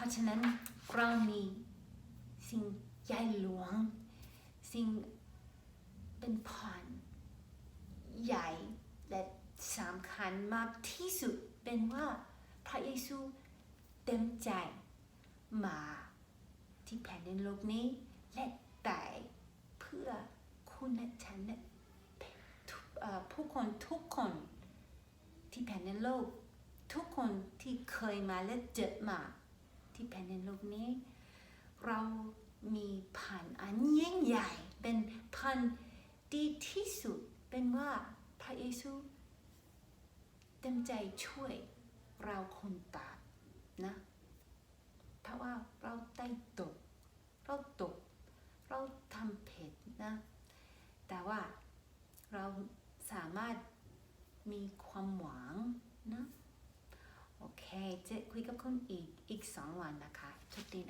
ราะฉะนั้นเรามีสิ่งใหญ่หลวง สิ่งเป็นผ่านใหญ่และสำคัญมากที่สุดเป็นว่าพระเยซูเต็มใจมาที่แผ่นดินโลกนี้ และตายเพื่อคุณและฉันและผู้คนทุกคนที่แผ่นดินโลก ทุกคนที่เคยมาและเจอมา ที่แผ่นดินโลกนี้ เรามีพันอันยิ่งใหญ่เป็นพันดีที่สุดเป็นว่าพระเยซูเต็มใจช่วยเราคนบาปนะเพราะว่าเราได้ตก เราตก เราทำผิดนะ แต่ว่าเราสามารถมีความหวังนะ โอเค จะคุยกับคุณอีก อีกสองวันนะคะ โชคดีนะคะ